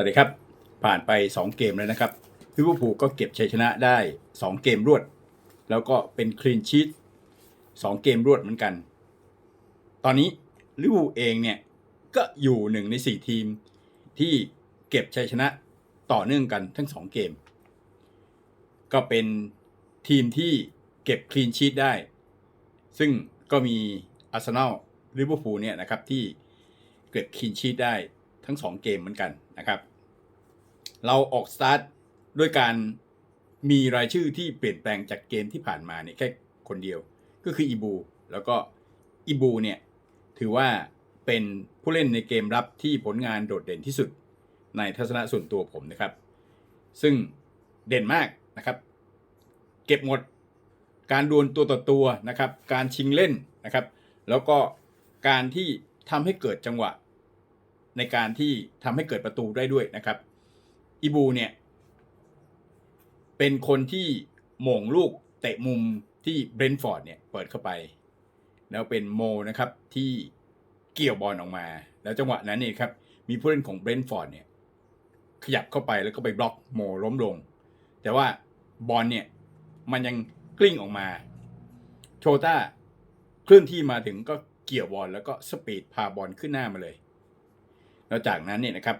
วัสดีครับ ผ่านไป 2 เกมแล้วนะครับลิเวอร์พูลก็เก็บชัยชนะได้ 2 เกมรวด แล้วก็เป็นคลีนชีต2เกมรวดเหมือนกัน ตอนนี้ลิเวอร์พูลเองเนี่ยก็อยู่หนึ่งใน 4 ทีมที่เก็บชัยชนะต่อเนื่องกันทั้ง 2 เกม ก็เป็นทีมที่เก็บคลีนชีตได้ ซึ่งก็มีอาร์เซนอลลิเวอร์พูลเนี่ยนะครับที่เก็บคลีนชีตได้ทั้ง 2 เกมเหมือนกันนะครับ เราออกสตาร์ทด้วยการมีรายชื่อที่เปลี่ยนแปลงจากเกมที่ผ่านมาเนี่ยแค่คนเดียว ก็คืออีบู แล้วก็อีบูเนี่ยถือว่าเป็นผู้เล่นในเกมรับที่ผลงานโดดเด่นที่สุดในทัศนะส่วนตัวผมนะครับ ซึ่งเด่นมากนะครับ เก็บหมดการดวลตัวต่อตัวนะครับ การชิงเล่นนะครับ แล้วก็การที่ทำให้เกิดจังหวะ ในการที่ทำให้เกิดประตูได้ด้วยนะครับ อีบูเนี่ย เป็นคนที่หม่งลูกเตะมุมที่เบรนท์ฟอร์ดเนี่ยเปิดเข้าไป แล้วเป็นโมนะครับที่เกี่ยวบอลออกมา แล้วจังหวะนั้นเนี่ยครับ มีผู้เล่นของเบรนท์ฟอร์ดเนี่ย ขยับเข้าไปแล้วก็ไปบล็อกโมล้มลง แต่ว่าบอลเนี่ย มันยังกลิ้งออกมา โชต้าเคลื่อนที่มาถึงก็เกี่ยวบอลแล้วก็สปีดพาบอลขึ้นหน้ามาเลย แล้วจากนั้นเนี่ยนะครับ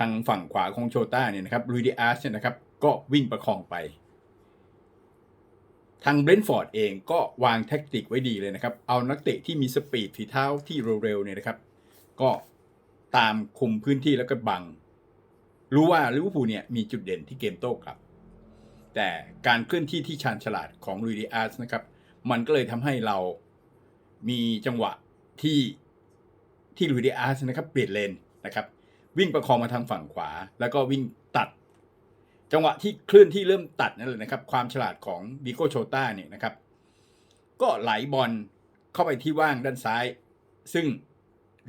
ทางฝั่งขวาของโชต้าเนี่ยนะครับลุยดิอาร์สเนี่ยนะครับก็วิ่งประคองไป ทางเบรนท์ฟอร์ดเองก็วางแท็กติกไว้ดีเลยนะครับ เอานักเตะที่มีสปีดฝีเท้าที่เร็วๆเนี่ยนะครับ ก็ตามคุมพื้นที่แล้วก็บัง รู้ว่าลิเวอร์พูลเนี่ยมีจุดเด่นที่เกมโต้กลับ แต่การเคลื่อนที่ที่ชาญฉลาดของลุยดิอาร์สนะครับ มันก็เลยทำให้เรามีจังหวะที่ที่ลุยดิอาร์สนะครับเปลี่ยนเลนนะครับ วิ่งประคองมาทางฝั่งขวา แล้วก็วิ่งตัด จังหวะที่เคลื่อนที่เริ่มตัดนั่นเลยนะครับ ความฉลาดของดิโกโชต้าเนี่ยนะครับ ก็ไหลบอลเข้าไปที่ว่างด้านซ้าย ซึ่ง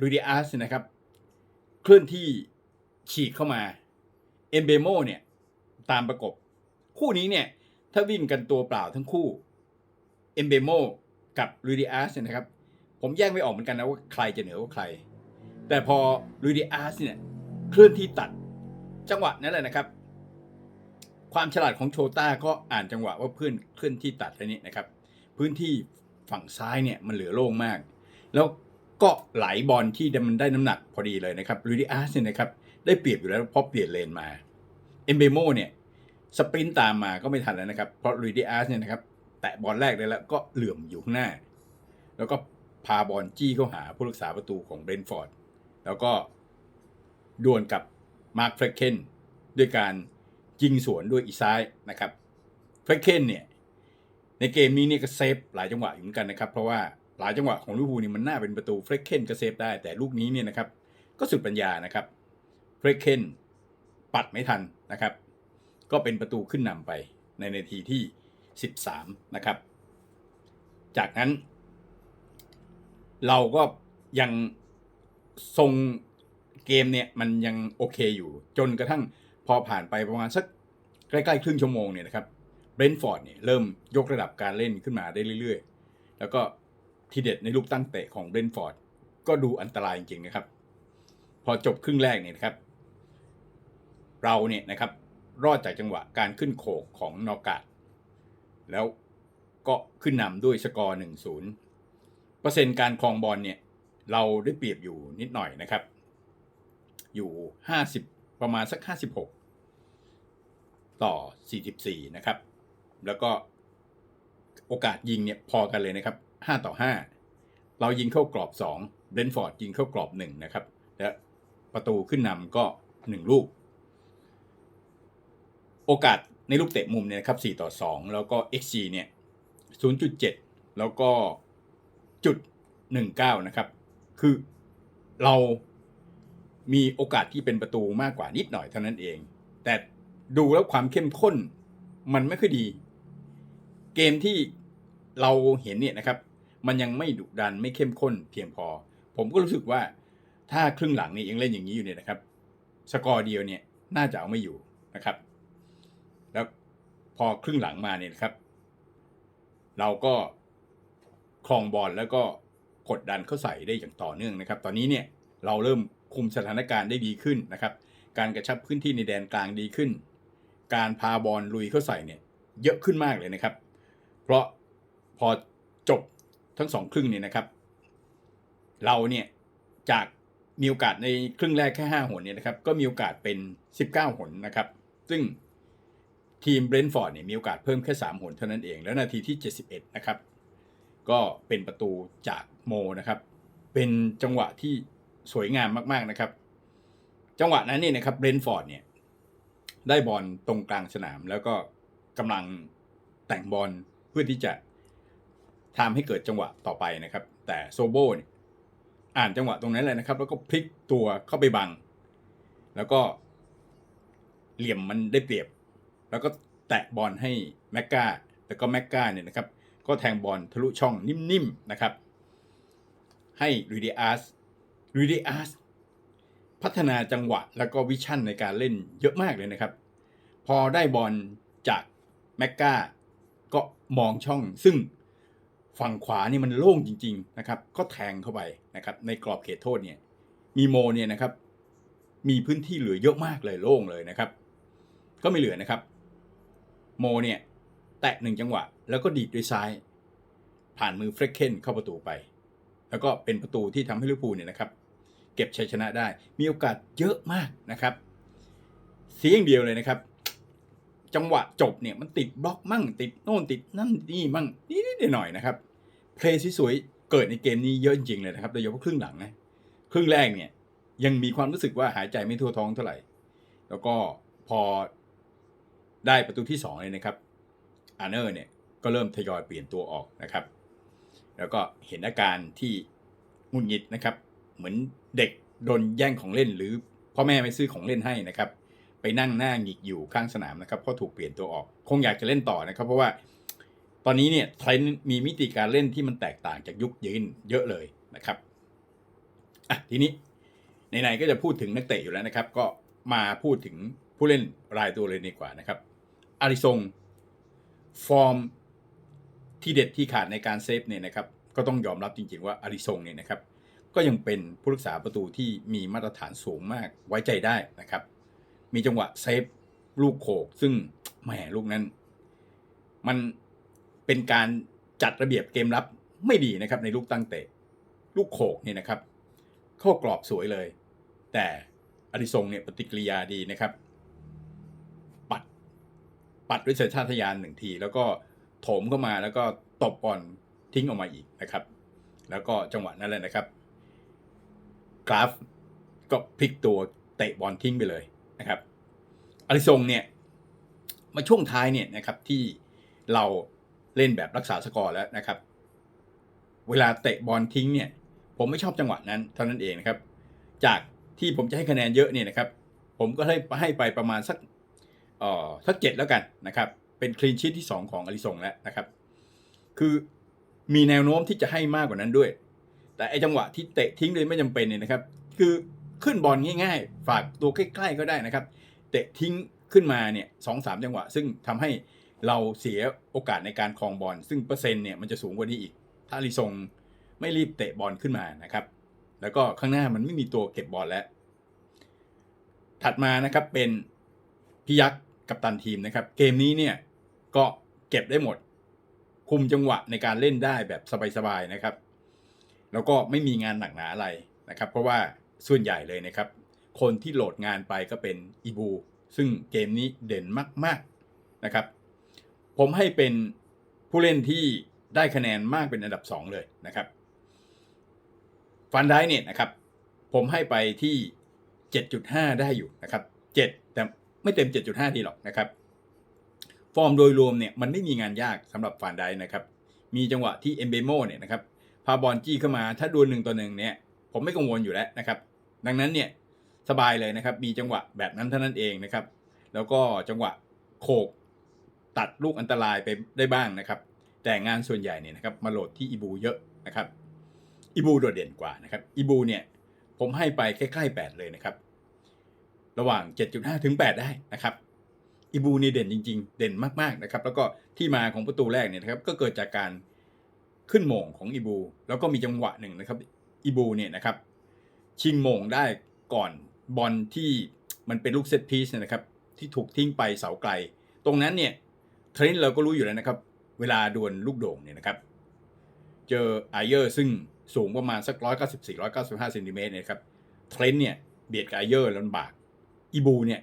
ลูดิอาสนะครับเคลื่อนที่ฉีกเข้ามาเอมเบโมเนี่ยตามประกบ คู่นี้เนี่ยถ้าวิ่งกันตัวเปล่าทั้งคู่เอมเบโมกับลูดิอาร์สนะครับ ผมแยกไม่ออกเหมือนกันนะว่าใครจะเหนือกว่าใคร แต่พอลูดิอาสเนี่ย เคลื่อนที่ตัดจังหวะนั้นแหละนะครับ ความฉลาดของโชต้าก็อ่านจังหวะว่าเพื่อนเคลื่อนที่ตัดอันนี้นะครับ พื้นที่ฝั่งซ้ายเนี่ยมันเหลือโล่งมาก แล้วก็ไหลบอลที่มันได้น้ำหนักพอดีเลยนะครับลูดิอาร์สเนี่ยนะครับได้เปรียบอยู่แล้วเพราะเปลี่ยนเลนมาเอมเบโมเนี่ยสปรินต์ตามมาก็ไม่ทันแล้วนะครับ เพราะลูดิอาร์สเนี่ยนะครับแตะบอลแรกได้แล้วก็เหลื่อมอยู่ข้างหน้า แล้วก็พาบอลจี้เข้าหาผู้รักษาประตูของเบรนฟอร์ด แล้วก็ ดวลกับมาร์คเฟรเคนด้วยการยิงสวนด้วยอีซ้ายนะครับเฟรเคนเนี่ยในเกมนี้เนี่ยก็เซฟหลายจังหวะอยู่เหมือนกันนะครับ เพราะว่าหลายจังหวะของลิเวอร์พูลนี่มันน่าเป็นประตูเฟรเคนก็เซฟได้แต่ลูกนี้เนี่ยนะครับก็สุดปัญญานะครับเฟรเคนปัดไม่ทันนะครับ ก็เป็นประตูขึ้นนำไปในนาทีที่ 13 นะครับ จากนั้น เราก็ยังทรง เกมเนี่ยมันยังโอเคอยู่ จนกระทั่งพอผ่านไปประมาณสักใกล้ๆครึ่งชั่วโมงเนี่ยนะครับเบรนท์ฟอร์ดเนี่ยเริ่มยกระดับการเล่นขึ้นมาได้เรื่อยๆ แล้วก็ทีเด็ดในลูกตั้งเตะของเบรนท์ฟอร์ดก็ดูอันตรายจริงๆนะครับ พอจบครึ่งแรกเนี่ยนะครับ เราเนี่ยนะครับรอดจากจังหวะการขึ้นโขกของนอกาดแล้วก็ขึ้นนำด้วยสกอร์1-0เปอร์เซ็นต์การครองบอลเนี่ยเราได้เปรียบอยู่นิดหน่อยนะครับ อยู่ 50 ประมาณสัก 56 ต่อ 44 นะครับ แล้วก็โอกาสยิงเนี่ยพอกันเลยนะครับ 5 ต่อ 5 เรายิงเข้ากรอบ 2 เบนฟอร์ดยิงเข้ากรอบ 1 นะครับ และประตูขึ้นนำก็ 1 ลูก โอกาสในลูกเตะมุมเนี่ยนะครับ 4 ต่อ 2 แล้วก็ XG เนี่ย 0.7 แล้วก็จุด 19 นะครับ คือเรา มีโอกาสที่เป็นประตูมากกว่านิดหน่อยเท่านั้นเอง แต่ดูแล้วความเข้มข้นมันไม่ค่อยดี เกมที่เราเห็นเนี่ยนะครับ มันยังไม่ดุดันไม่เข้มข้นเพียงพอ ผมก็รู้สึกว่าถ้าครึ่งหลังนี่ยังเล่นอย่างนี้อยู่เนี่ยนะครับ สกอร์เดียวเนี่ยน่าจะเอาไม่อยู่นะครับ แล้วพอครึ่งหลังมาเนี่ยนะครับ เราก็ครองบอลแล้วก็กดดันเข้าใส่ได้อย่างต่อเนื่องนะครับ ตอนนี้เนี่ย เราเริ่มคุมสถานการณ์ได้ดีขึ้นนะครับ การกระชับพื้นที่ในแดนกลางดีขึ้น การพาบอลลุยเข้าใส่เนี่ยเยอะขึ้นมากเลยนะครับ เพราะพอจบทั้งสองครึ่งเนี่ยนะครับ เราเนี่ยจากมีโอกาสในครึ่งแรกแค่5หนเนี่ยนะครับ ก็มีโอกาสเป็น 19 หนนะครับ ซึ่งทีมเบรนท์ฟอร์ดเนี่ยมีโอกาสเพิ่มแค่ 3 หนเท่านั้นเอง แล้วนาทีที่ 71 นะครับ ก็เป็นประตูจากโมนะครับ เป็นจังหวะที่ สวยงามมากๆนะครับ จังหวะนั้นนี่นะครับเบรนท์ฟอร์ดเนี่ย ได้บอลตรงกลางสนาม แล้วก็กำลังแต่งบอลเพื่อที่จะทำให้เกิดจังหวะต่อไปนะครับ แต่โซโบเนี่ยอ่านจังหวะตรงนั้นเลยนะครับ แล้วก็พลิกตัวเข้าไปบัง แล้วก็เหลี่ยมมันได้เปรียบ แล้วก็แตะบอลให้แม็กกาแล้วก็แม็กกาเนี่ยนะครับ ก็แทงบอลทะลุช่องนิ่มๆนะครับ ให้ลูดิอาส ลูดิอาสพัฒนาจังหวะแล้วก็วิชั่นในการเล่นเยอะมากเลยนะครับ พอได้บอลจากแมกกาก็มองช่อง ซึ่งฝั่งขวานี่มันโล่งจริง ๆนะครับ ก็แทงเข้าไปนะครับ ในกรอบเขตโทษเนี่ย มีโมเนี่ยนะครับ มีพื้นที่เหลือเยอะมากเลยโล่งเลยนะครับ ก็ไม่เหลือนะครับ โมเนี่ย แตะหนึ่งจังหวะ แล้วก็ดีดด้วยซ้าย ผ่านมือเฟรกเคนเข้าประตูไป แล้วก็เป็นประตูที่ทำให้ลิเวอร์พูลเนี่ยนะครับ เก็บชัยชนะได้ มีโอกาสเยอะมากนะครับเสียอย่างเดียวเลยนะครับ จังหวะจบเนี่ยมันติดบล็อกมั่ง ติดโน่นติดนั่นนี่มั่งนิดๆหน่อยๆนะครับ เพลย์สวยๆเกิดในเกมนี้เยอะจริงๆเลยนะครับโดยเฉพาะครึ่งหลังนะครึ่งแรกเนี่ย ยังมีความรู้สึกว่าหายใจไม่ทั่วท้องเท่าไหร่ แล้วก็พอได้ประตูที่สองเลยนะครับอาร์เนอร์เนี่ยก็เริ่มทยอยเปลี่ยนตัวออกนะครับ แล้วก็เห็นอาการที่หงุดหงิดนะครับ เหมือนเด็กโดนแย่งของเล่นหรือพ่อแม่ไม่ซื้อของเล่นให้นะครับ ไปนั่งหน้าหงิกอยู่ข้างสนามนะครับเพราะถูกเปลี่ยนตัวออก คงอยากจะเล่นต่อนะครับ เพราะว่าตอนนี้เนี่ยเทรนด์มีมิติการเล่นที่มันแตกต่างจากยุคยืนเยอะเลยนะครับอะทีนี้ไหนๆก็จะพูดถึงนักเตะอยู่แล้วนะครับ ก็มาพูดถึงผู้เล่นรายตัวเลยดีกว่านะครับอาริซงฟอร์มที่เด็ดที่ขาดในการเซฟเนี่ยนะครับ ก็ต้องยอมรับจริงๆว่าอาริซงเนี่ยนะครับ ก็ยังเป็นผู้รักษาประตูที่มีมาตรฐานสูงมากไว้ใจได้นะครับ มีจังหวะเซฟลูกโขก ซึ่งแหมลูกนั้น มันเป็นการจัดระเบียบเกมรับไม่ดีนะครับ ในลูกตั้งเตะ ลูกโขกเนี่ยนะครับ เข้ากรอบสวยเลย แต่อดิซงเนี่ยปฏิกิริยาดีนะครับ ปัดปัดด้วยสัญชาตญาณหนึ่งที แล้วก็โถมเข้ามาแล้วก็ตบบอลทิ้งออกมาอีกนะครับ แล้วก็จังหวะนั้นเลยนะครับ กราฟก็พลิกตัวเตะบอลทิ้งไปเลยนะครับอาริซงเนี่ยมาช่วงท้ายเนี่ยนะครับที่เราเล่นแบบรักษาสกอร์แล้วนะครับ เวลาเตะบอลทิ้งเนี่ย ผมไม่ชอบจังหวะนั้นเท่านั้นเองนะครับ จากที่ผมจะให้คะแนนเยอะเนี่ยนะครับ ผมก็ให้ให้ไปประมาณสักเอ่อสักเจ็ดแล้วกันนะครับ เป็นคลีนชีตที่ 2 ของอาริซงแล้วนะครับ คือมีแนวโน้มที่จะให้มากกว่านั้นด้วย แต่ไอจังหวะที่เตะทิ้งโดยไม่จำเป็นเนี่ยนะครับ คือขึ้นบอลง่ายๆ ฝากตัวใกล้ๆก็ได้นะครับ เตะทิ้งขึ้นมาเนี่ยสองสามจังหวะ ซึ่งทำให้เราเสียโอกาสในการครองบอลซึ่งเปอร์เซ็นต์เนี่ยมันจะสูงกว่านี้อีก ถ้าอาริซงไม่รีบเตะบอลขึ้นมานะครับ แล้วก็ข้างหน้ามันไม่มีตัวเก็บบอลแล้ว ถัดมานะครับเป็นพิยักษ์กับตันทีมนะครับ เกมนี้เนี่ยก็เก็บได้หมด คุมจังหวะในการเล่นได้แบบสบายๆนะครับ แล้วก็ไม่มีงานหนักหนาอะไรนะครับ เพราะว่าส่วนใหญ่เลยนะครับ คนที่โหลดงานไปก็เป็นอีบูซึ่งเกมนี้เด่นมากๆนะครับ ผมให้เป็นผู้เล่นที่ได้คะแนนมากเป็นอันดับ 2 เลยนะครับฟันได้เนี่ยนะครับ ผมให้ไปที่ 7.5 ได้อยู่นะครับ 7 แต่ไม่เต็ม 7.5 ทีหรอกนะครับ ฟอร์มโดยรวมเนี่ยมันไม่มีงานยากสำหรับฟานได้นะครับ มีจังหวะที่เอมเบโมเนี่ยนะครับ พาบอลจี้เข้ามาถ้าดวลหนึ่งต่อหนึ่งเนี่ยผมไม่กังวลอยู่แล้วนะครับ ดังนั้นเนี่ยสบายเลยนะครับ มีจังหวะแบบนั้นเท่านั้นเองนะครับ แล้วก็จังหวะโขกตัดลูกอันตรายไปได้บ้างนะครับ แต่งานส่วนใหญ่เนี่ยนะครับมาโหลดที่อีบูเยอะนะครับอีบูโดดเด่นกว่านะครับอีบูเนี่ยผมให้ไปใกล้ๆ 8 เลยนะครับ ระหว่าง 7.5 ถึง 8 ได้นะครับอีบูนี่เด่นจริง ๆ เด่นมากๆนะครับ แล้วก็ที่มาของประตูแรกเนี่ยนะครับก็เกิดจากการ ขึ้นโมงของอีบู แล้วก็มีจังหวะหนึ่งนะครับอีบูเนี่ยนะครับ ชิงโมงได้ก่อนบอลที่มันเป็นลูกเซตพีซนะครับ ที่ถูกทิ้งไปเสาไกล ตรงนั้นเนี่ยเทรนต์เราก็รู้อยู่แล้วนะครับ เวลาดวลลูกโด่งเนี่ยนะครับ เจอไอเยอร์ซึ่งสูงประมาณสัก194 195เซนติเมตรเนี่ยครับเทรนต์เนี่ยเบียดกับไอเยอร์ลำบากอีบูเนี่ย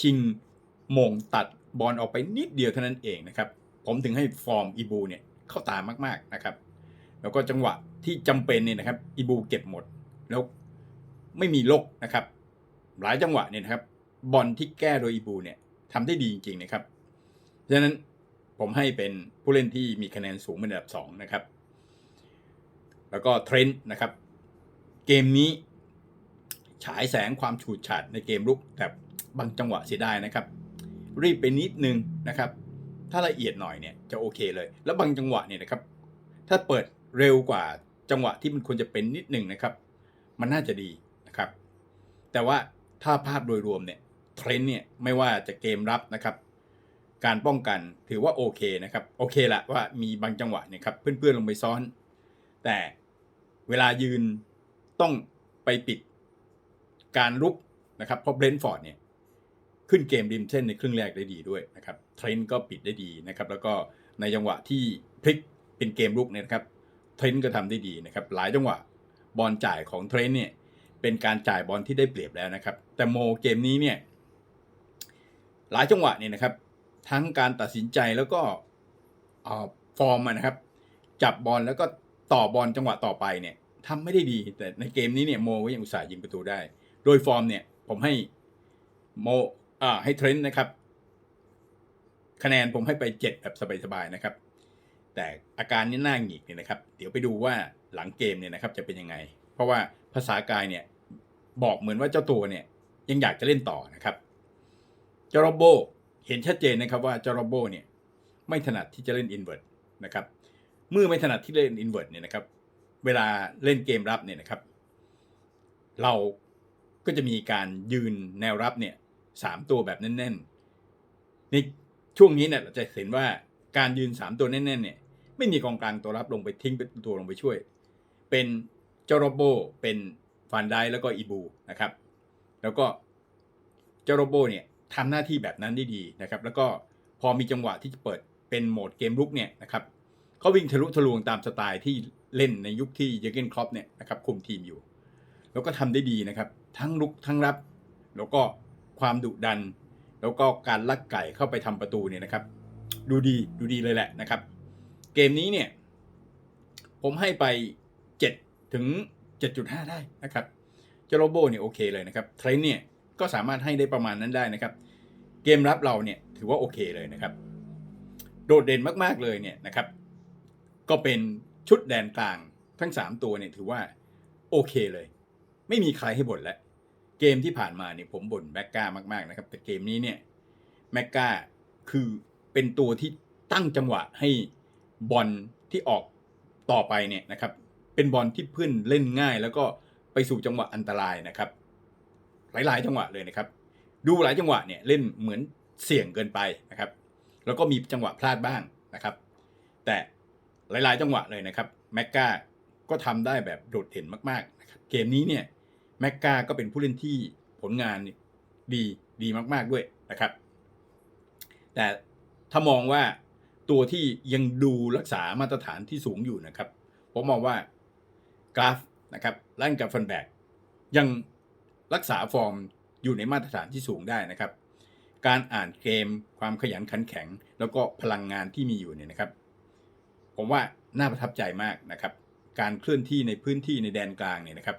ชิงมงตัดบอลออกไปนิดเดียวเท่านั้นเองนะครับ ผมถึงให้ฟอร์มอีบูเนี่ย เข้าตามากๆนะครับ แล้วก็จังหวะที่จำเป็นเนี่ยนะครับอีบูเก็บหมด แล้วไม่มีลกนะครับ หลายจังหวะเนี่ยนะครับ บอลที่แก้โดยอีบูเนี่ยทำได้ดีจริงๆนะครับฉะนั้นผมให้เป็นผู้เล่นที่มีคะแนนสูงเป็นอันดับสองนะครับ แล้วก็เทรนด์นะครับ เกมนี้ฉายแสงความฉูดฉาดในเกมลุกแต่บางจังหวะเสียดายนะครับ รีบไปนิดนึงนะครับ ถ้าละเอียดหน่อยเนี่ยจะโอเคเลย แล้วบางจังหวะเนี่ยนะครับ ถ้าเปิดเร็วกว่าจังหวะที่มันควรจะเป็นนิดหนึ่งนะครับ มันน่าจะดีนะครับ แต่ว่าถ้าภาพโดยรวมเนี่ยเทรนด์เนี่ยไม่ว่าจะเกมรับนะครับ การป้องกันถือว่าโอเคนะครับโอเคละว่ามีบางจังหวะเนี่ยครับเพื่อนๆลงไปซ้อน แต่เวลายืนต้องไปปิดการลุกนะครับเพราะเบรนท์ฟอร์ดเนี่ย ขึ้นเกมริมเส้นในครึ่งแรกได้ดีด้วยนะครับเทรนต์ก็ปิดได้ดีนะครับแล้วก็ในจังหวะที่พลิกเป็นเกมลุกเนี่ยนะครับเทรนต์ก็ทำได้ดีนะครับหลายจังหวะบอลจ่ายของเทรนต์เนี่ยเป็นการจ่ายบอลที่ได้เปรียบแล้วนะครับ แต่โมเกมนี้เนี่ยหลายจังหวะเนี่ยนะครับ ทั้งการตัดสินใจแล้วก็ฟอร์มนะครับ จับบอลแล้วก็ต่อบอลจังหวะต่อไปเนี่ยทำไม่ได้ดี แต่ในเกมนี้เนี่ยโมก็ยังอุตส่าห์ยิงประตูได้ โดยฟอร์มเนี่ยผมให้โม อ่าให้เทรนต์นะครับ คะแนนผมให้ไปเจ็ดแบบสบายๆนะครับ แต่อาการนี้หน้าหงิกเนี่ยนะครับ เดี๋ยวไปดูว่าหลังเกมเนี่ยนะครับ จะเป็นยังไง เพราะว่าภาษากายเนี่ยบอกเหมือนว่าเจ้าตัวเนี่ยยังอยากจะเล่นต่อนะครับเจารอบโบเห็นชัดเจนนะครับว่าเจารอบโบเนี่ยไม่ถนัดที่จะเล่นอินเวอร์ตนะครับเมื่อไม่ถนัดที่เล่นอินเวอร์ตเนี่ยนะครับ เวลาเล่นเกมรับเนี่ยนะครับ เราก็จะมีการยืนแนวรับเนี่ย สามตัวแบบแน่นๆ ในช่วงนี้เนี่ยเราจะเห็นว่าการยืนสามตัวแน่นๆเนี่ยไม่มีกองกลางตัวรับลงไปทิ้งเป็นตัวลงไปช่วย เป็นเจาโรโบเป็นฟันไดแล้วก็อีบูนะครับ แล้วก็เจาโรโบเนี่ยทำหน้าที่แบบนั้นได้ดีนะครับ แล้วก็พอมีจังหวะที่จะเปิดเป็นโหมดเกมลุกเนี่ยนะครับเขาวิ่งทะลุทะลวงตามสไตล์ที่เล่นในยุคที่เยอร์เกนครอปเนี่ยนะครับคุมทีมอยู่ แล้วก็ทำได้ดีนะครับ ทั้งลุกทั้งรับ แล้วก็ ความดุดัน แล้วก็การลักไก่เข้าไปทำประตูเนี่ยนะครับ ดูดีดูดีเลยแหละนะครับ เกมนี้เนี่ย ผมให้ไป 7 ถึง 7.5 ได้นะครับเจโรโบเนี่ยโอเคเลยนะครับเทรนเนี่ยก็สามารถให้ได้ประมาณนั้นได้นะครับ เกมรับเราเนี่ยถือว่าโอเคเลยนะครับ โดดเด่นมากๆเลยเนี่ยนะครับ ก็เป็นชุดแดนกลางทั้ง 3 ตัวเนี่ยถือว่าโอเคเลย ไม่มีใครให้บ่นแล้ว เกมที่ผ่านมาเนี่ยผมบ่นแม็กกามาก ๆ นะครับ แต่เกมนี้เนี่ยแม็กกาคือเป็นตัวที่ตั้งจังหวะให้บอลที่ออกต่อไปเนี่ยนะครับ เป็นบอลที่เพื่อนเล่นง่าย แล้วก็ไปสู่จังหวะอันตรายนะครับ หลาย ๆ จังหวะเลยนะครับ ดูหลายจังหวะเนี่ยเล่นเหมือนเสี่ยงเกินไปนะครับ แล้วก็มีจังหวะพลาดบ้างนะครับ แต่หลาย ๆ จังหวะเลยนะครับแม็กกาก็ทำได้แบบโดดเด่นมากๆนะครับเกมนี้เนี่ย แม็กกาก็เป็นผู้เล่นที่ผลงานดีดีมากๆด้วยนะครับ แต่ถ้ามองว่าตัวที่ยังดูรักษามาตรฐานที่สูงอยู่นะครับ ผมมองว่ากราฟนะครับลั่นกับฟันแบกยังรักษาฟอร์มอยู่ในมาตรฐานที่สูงได้นะครับ การอ่านเกมความขยันขันแข็ง แล้วก็พลังงานที่มีอยู่เนี่ยนะครับ ผมว่าน่าประทับใจมากนะครับ การเคลื่อนที่ในพื้นที่ในแดนกลางเนี่ยนะครับ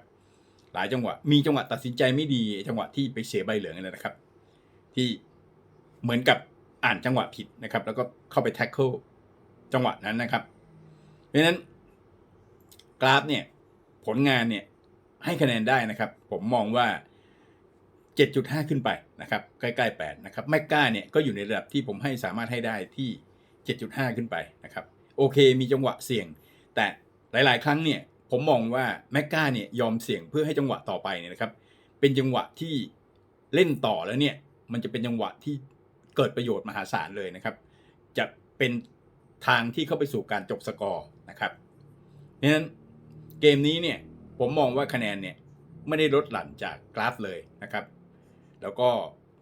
หลายจังหวะ มีจังหวะตัดสินใจไม่ดี จังหวะที่ไปเสียใบเหลืองนั่นแหละนะครับ ที่เหมือนกับอ่านจังหวะผิดนะครับ แล้วก็เข้าไปแท็กเกิลจังหวะนั้นนะครับ เพราะฉะนั้นกราฟเนี่ยผลงานเนี่ยให้คะแนนได้นะครับ ผมมองว่า 7.5 ขึ้นไปนะครับ ใกล้ๆ 8 นะครับแมกกาเนี่ยก็อยู่ในระดับที่ผมให้สามารถให้ได้ที่ 7.5 ขึ้นไปนะครับ โอเคมีจังหวะเสี่ยง แต่หลายๆ ครั้งเนี่ย ผมมองว่าแมกกาเนี่ยยอมเสี่ยงเพื่อให้จังหวะต่อไปเนี่ยนะครับ เป็นจังหวะที่เล่นต่อแล้วเนี่ย มันจะเป็นจังหวะที่เกิดประโยชน์มหาศาลเลยนะครับ จะเป็นทางที่เข้าไปสู่การจบสกอร์นะครับเพราะฉะนั้นเกมนี้เนี่ยผมมองว่าคะแนนเนี่ยไม่ได้ลดหลั่นจากกราฟเลยนะครับ แล้วก็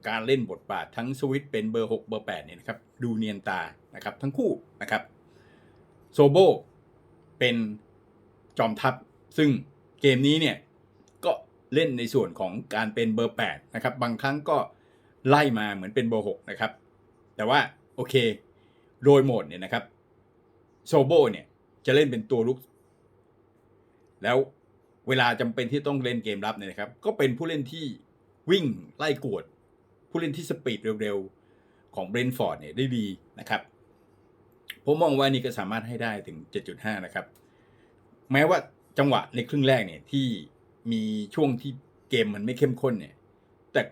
การเล่นบทบาททั้งสวิตเป็นเบอร์ 6 เบอร์ 8 เนี่ยนะครับ ดูเนียนตานะครับ ทั้งคู่นะครับโซโบเป็น จอมทัพ ซึ่งเกมนี้เนี่ยก็เล่นในส่วนของการเป็นเบอร์ 8 นะครับ บางครั้งก็ไล่มาเหมือนเป็นเบอร์ 6 นะครับ แต่ว่าโอเค โดยโหมดเนี่ยนะครับโซโบเนี่ยจะเล่นเป็นตัวลุก แล้วเวลาจำเป็นที่ต้องเล่นเกมรับเนี่ยนะครับ ก็เป็นผู้เล่นที่วิ่งไล่กวด ผู้เล่นที่สปีดเร็วๆ ของเบรนฟอร์ดเนี่ยได้ดีนะครับ ผมมองว่านี่ก็สามารถให้ได้ถึง 7.5 นะครับ แม้ว่าจังหวะในครึ่งแรกเนี่ยที่มีช่วงที่เกมมันไม่เข้มข้นเนี่ย แต่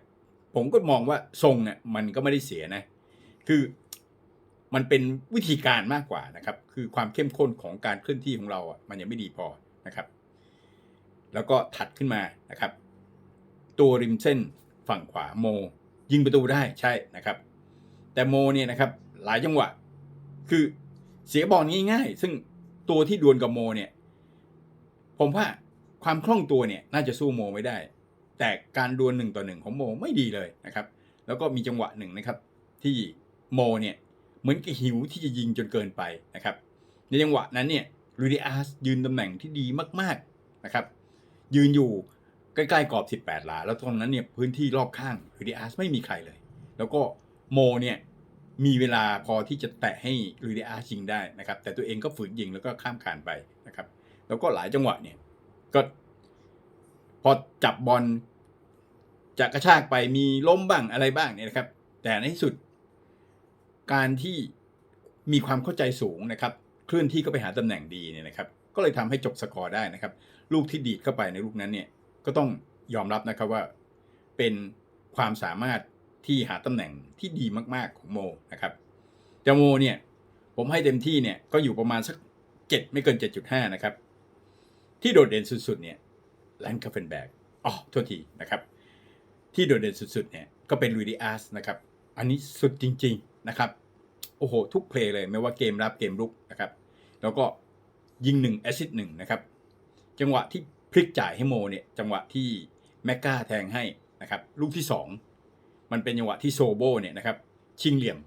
ผมก็มองว่าทรงเนี่ยมันก็ไม่ได้เสียนะ คือมันเป็นวิธีการมากกว่านะครับ คือความเข้มข้นของการเคลื่อนที่ของเราอะมันยังไม่ดีพอนะครับ แล้วก็ถัดขึ้นมานะครับ ตัวริมเส้นฝั่งขวาโม ยิงประตูได้ใช่นะครับ แต่โมเนี่ยนะครับ หลายจังหวะ คือเสียบอลง่ายๆซึ่งตัวที่ดวลกับโมเนี่ย ผมว่าความคล่องตัวเนี่ยน่าจะสู้โมไม่ได้ แต่การดวลหนึ่งต่อหนึ่งของโมไม่ดีเลยนะครับ แล้วก็มีจังหวะหนึ่งนะครับ ที่โมเนี่ยเหมือนกับหิวที่จะยิงจนเกินไปนะครับ ในจังหวะนั้นเนี่ยลูดิอาสยืนตำแหน่งที่ดีมากๆนะครับ ยืนอยู่ใกล้ๆกรอบ 18 หลา แล้วตรงนั้นเนี่ยพื้นที่รอบข้างลูดิอาสไม่มีใครเลย แล้วก็โมเนี่ยมีเวลาพอที่จะแตะให้ลูดิอาสยิงได้นะครับ แต่ตัวเองก็ฝืนยิงแล้วก็ข้ามคานไปนะครับ แล้วก็หลายจังหวะเนี่ย ก็ พอจับบอลจะกระชากไปมีล้มบ้างอะไรบ้างเนี่ยนะครับ แต่ในที่สุด การที่มีความเข้าใจสูงนะครับ เคลื่อนที่ก็ไปหาตำแหน่งดีเนี่ยนะครับ ก็เลยทำให้จบสกอร์ได้นะครับ ลูกที่ดีดเข้าไปในลูกนั้นเนี่ย ก็ต้องยอมรับนะครับว่าเป็นความสามารถที่หาตำแหน่งที่ดีมาก ๆของโมนะครับจาโมเนี่ย ผมให้เต็มที่เนี่ยก็อยู่ประมาณสักเจ็ดไม่เกิน 7.5 นะครับ ที่โดดเด่นสุดๆเนี่ยแลนคาเฟนแบกอ๋อโทษทีนะครับ ที่โดดเด่นสุดๆเนี่ยก็เป็นลุยดิอาสนะครับ อันนี้สุดจริง ๆนะครับ โอ้โห ทุกเพลย์เลยไม่ว่าเกมรับเกมรุกนะครับ แล้วก็ยิงหนึ่งแอซิดหนึ่งนะครับ จังหวะที่พลิกจ่ายให้โมเนี่ยจังหวะที่แมกกาแทงให้นะครับ ลูกที่ 2 มันเป็นจังหวะที่โซโบเนี่ยนะครับชิงเหลี่ยม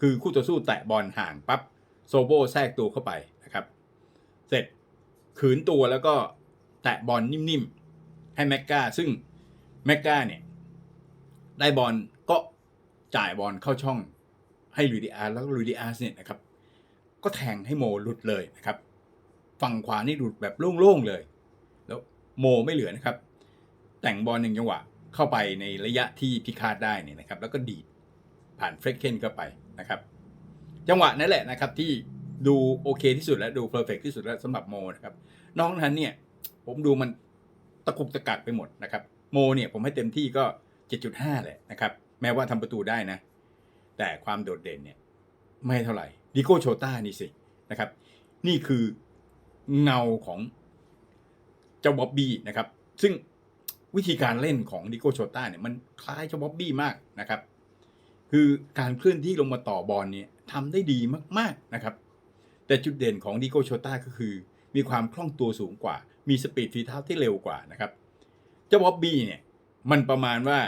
คือคู่ต่อสู้แตะบอลห่างปั๊บโซโบแทรกตัวเข้าไปนะครับ เสร็จ ขืนตัวแล้วก็แตะบอลนิ่มๆ ให้แมกกาซึ่งแมกกาเนี่ย ได้บอลก็จ่ายบอลเข้าช่องให้ลุยดิอาร์แล้วลุยดิอาร์เนี่ยนะครับ ก็แทงให้โมหลุดเลยนะครับ ฝั่งขวานี่หลุดแบบโล่งๆเลย แล้วโมไม่เหลือนะครับ แต่งบอลหนึ่งจังหวะเข้าไปในระยะที่พิฆาตได้เนี่ยนะครับ แล้วก็ดีดผ่านเฟรดเคนเข้าไปนะครับ จังหวะนั้นแหละนะครับที่ ดูโอเคที่สุดและดูเพอร์เฟกที่สุดแล้วสำหรับโมนะครับนองนั้นเนี่ยผมดูมันตะกุกตะกักไปหมดนะครับโมเนี่ยผมให้เต็มที่ก็ 7.5 แหละนะครับแม้ว่าทำประตูได้นะ แต่ความโดดเด่นเนี่ยไม่เท่าไหร่ดิโก้โชต้านี่สินะครับ นี่คือเงาของเจ้าบ๊อบบี้นะครับ ซึ่งวิธีการเล่นของดิโก้โชต้าเนี่ยมันคล้ายเจ้าบ๊อบบี้มากนะครับ คือการเคลื่อนที่ลงมาต่อบอลเนี่ยทำได้ดีมาก ๆนะครับ แต่จุดเด่นของดิโก้โชต้าก็คือ มีความคล่องตัวสูงกว่า มีสปีดฝีเท้าที่เร็วกว่านะครับ เจ้าบ๊อบบี้เนี่ยมันประมาณว่า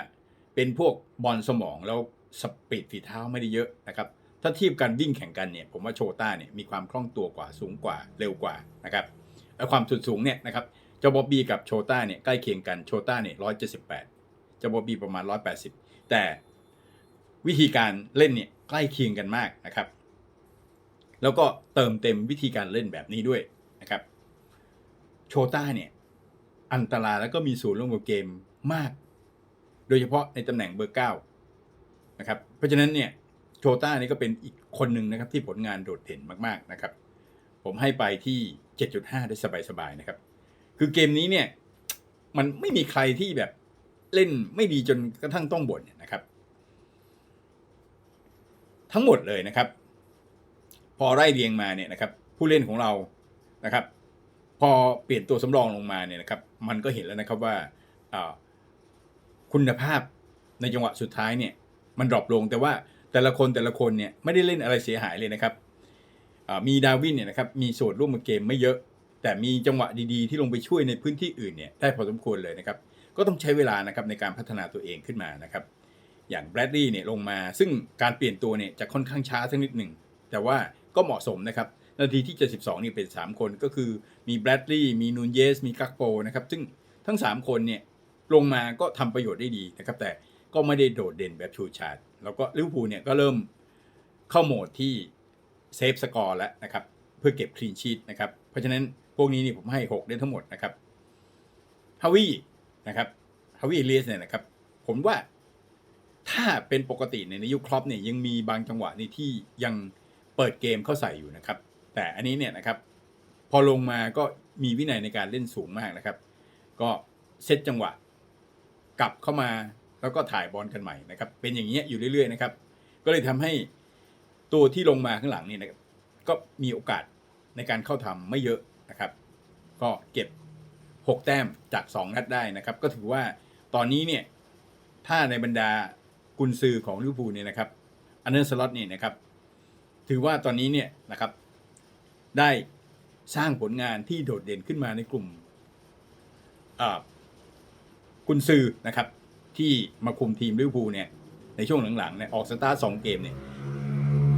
เป็นพวกบอลสมองแล้วสปีดฝีเท้าไม่ได้เยอะนะครับ ถ้าเทียบกันวิ่งแข่งกันเนี่ยผมว่าโชต้าเนี่ยมีความคล่องตัวกว่าสูงกว่าเร็วกว่านะครับแล้วความสุดสูงเนี่ยนะครับเจ้าบ๊อบบี้กับโชต้าเนี่ยใกล้เคียงกันโชต้าเนี่ยร้อยเจ็ดสิบแปดเจ้าบ๊อบบี้ประมาณร้อยแปดสิบแต่วิธีการเล่นเนี่ยใกล้เคียงกันมากนะครับ แล้วก็เติมเต็มวิธีการเล่นแบบนี้ด้วยนะครับ โชต้าเนี่ย อันตรายแล้วก็มีส่วนร่วมกับเกมมาก โดยเฉพาะในตำแหน่งเบอร์เก้านะครับ เพราะฉะนั้นเนี่ยโชต้านี่ก็เป็นอีกคนหนึ่งนะครับที่ผลงานโดดเด่นมากๆนะครับ ผมให้ไปที่ 7.5 ได้สบายๆนะครับ คือเกมนี้เนี่ยมันไม่มีใครที่แบบเล่นไม่ดีจนกระทั่งต้องบ่นนะครับ ทั้งหมดเลยนะครับ พอไล่เรียงมาเนี่ยนะครับผู้เล่นของเรานะครับ พอเปลี่ยนตัวสำรองลงมาเนี่ยนะครับ มันก็เห็นแล้วนะครับว่าคุณภาพในจังหวะสุดท้ายเนี่ยมันดรอปลงแต่ว่าแต่ละคนแต่ละคนเนี่ยไม่ได้เล่นอะไรเสียหายเลยนะครับมีดาวินเนี่ยนะครับมีส่วนร่วมเกมไม่เยอะ แต่มีจังหวะดีๆ ที่ลงไปช่วยในพื้นที่อื่นเนี่ยได้พอสมควรเลยนะครับ ก็ต้องใช้เวลานะครับในการพัฒนาตัวเองขึ้นมานะครับ อย่างแบรดลีย์เนี่ยลงมาซึ่งการเปลี่ยนตัวเนี่ยจะค่อนข้างช้าสักนิดหนึ่งแต่ว่า ก็เหมาะสมนะครับ นาทีที่ 72นี่เป็น 3 คนก็คือมีแบรดลีย์มีนูนเยส มีกักโปนะครับ ซึ่งทั้ง 3 คนเนี่ยลงมาก็ทำประโยชน์ได้ดีนะครับ แต่ก็ไม่ได้โดดเด่นแบบชูชาดแล้วก็ลิเวอร์พูลเนี่ยก็เริ่มเข้าโหมดที่เซฟสกอร์แล้วนะครับ เพื่อเก็บคลีนชีตนะครับ เพราะฉะนั้นพวกนี้นี่ผมให้ 6 ได้ทั้งหมดนะครับฮาวินะครับฮาวิเลียสเนี่ยนะครับ ผมว่าถ้าเป็นปกติเนี่ยในยุคครอปเนี่ยยังมีบางจังหวะนี่ที่ยัง เปิดเกมเข้าใส่อยู่นะครับ แต่อันนี้เนี่ยนะครับ พอลงมาก็มีวินัยในการเล่นสูงมากนะครับ ก็เซตจังหวะ กลับเข้ามาแล้วก็ถ่ายบอลกันใหม่นะครับ เป็นอย่างเงี้ยอยู่เรื่อยๆนะครับ ก็เลยทำให้ตัวที่ลงมาข้างหลังนี่นะครับ ก็มีโอกาสในการเข้าทำไม่เยอะนะครับ ก็เก็บ 6 แต้มจาก 2 นัดได้นะครับ ก็ถือว่าตอนนี้เนี่ยถ้าในบรรดากุนซือของลิเวอร์พูลเนี่ยนะครับอันเดอร์สล็อตเนี่ยนะครับ ถือว่าตอนนี้เนี่ยนะครับ ได้สร้างผลงานที่โดดเด่นขึ้นมาในกลุ่มอ่ากุนซือนะครับ ที่มาคุมทีมลิเวอร์พูลเนี่ยในช่วงหลังๆเนี่ยออกสตาร์ทสองเกมเนี่ย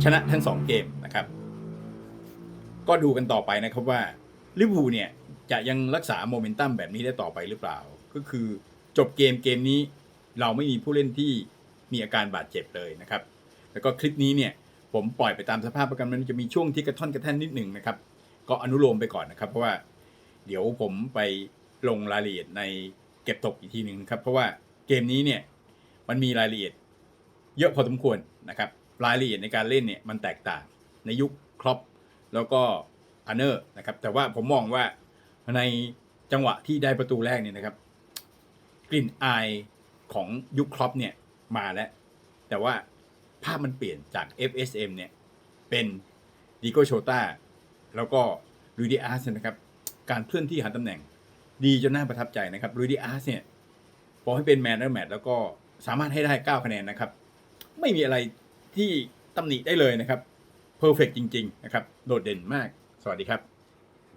ชนะทั้งสองเกมนะครับ ก็ดูกันต่อไปนะครับว่าลิเวอร์พูลเนี่ยจะยังรักษาโมเมนตัมแบบนี้ได้ต่อไปหรือเปล่า ก็คือจบเกมเกมนี้เราไม่มีผู้เล่นที่มีอาการบาดเจ็บเลยนะครับ แล้วก็คลิปนี้เนี่ย ผมปล่อยไปตามสภาพประกันมันจะมีช่วงที่กระท่อนกระแท่นนิดหนึ่งนะครับ ก็อนุโลมไปก่อนนะครับ เพราะว่าเดี๋ยวผมไปลงรายละเอียดในเก็บตกอีกทีหนึ่งครับ เพราะว่าเกมนี้เนี่ยมันมีรายละเอียดเยอะพอสมควรนะครับ รายละเอียดในการเล่นเนี่ยมันแตกต่างในยุคครอปแล้วก็อันเนอร์นะครับ แต่ว่าผมมองว่าในจังหวะที่ได้ประตูแรกเนี่ยนะครับ กลิ่นอายของยุคครอปเนี่ยมาแล้ว แต่ว่า ภาพมันเปลี่ยนจาก FSM เนี่ยเป็นดิโกโชตาแล้วก็ลุยดิอาร์สนะครับการเคลื่อนที่หาตำแหน่งดีจนน่าประทับใจนะครับลุยดิอาร์สเนี่ยบอให้เป็นแมนเดอร์แมตแล้วก็สามารถให้ได้ 9 คะแนนนะครับ ไม่มีอะไรที่ตำหนิได้เลยนะครับเพอร์เฟกจริง ๆ นะครับ โดดเด่นมาก สวัสดีครับ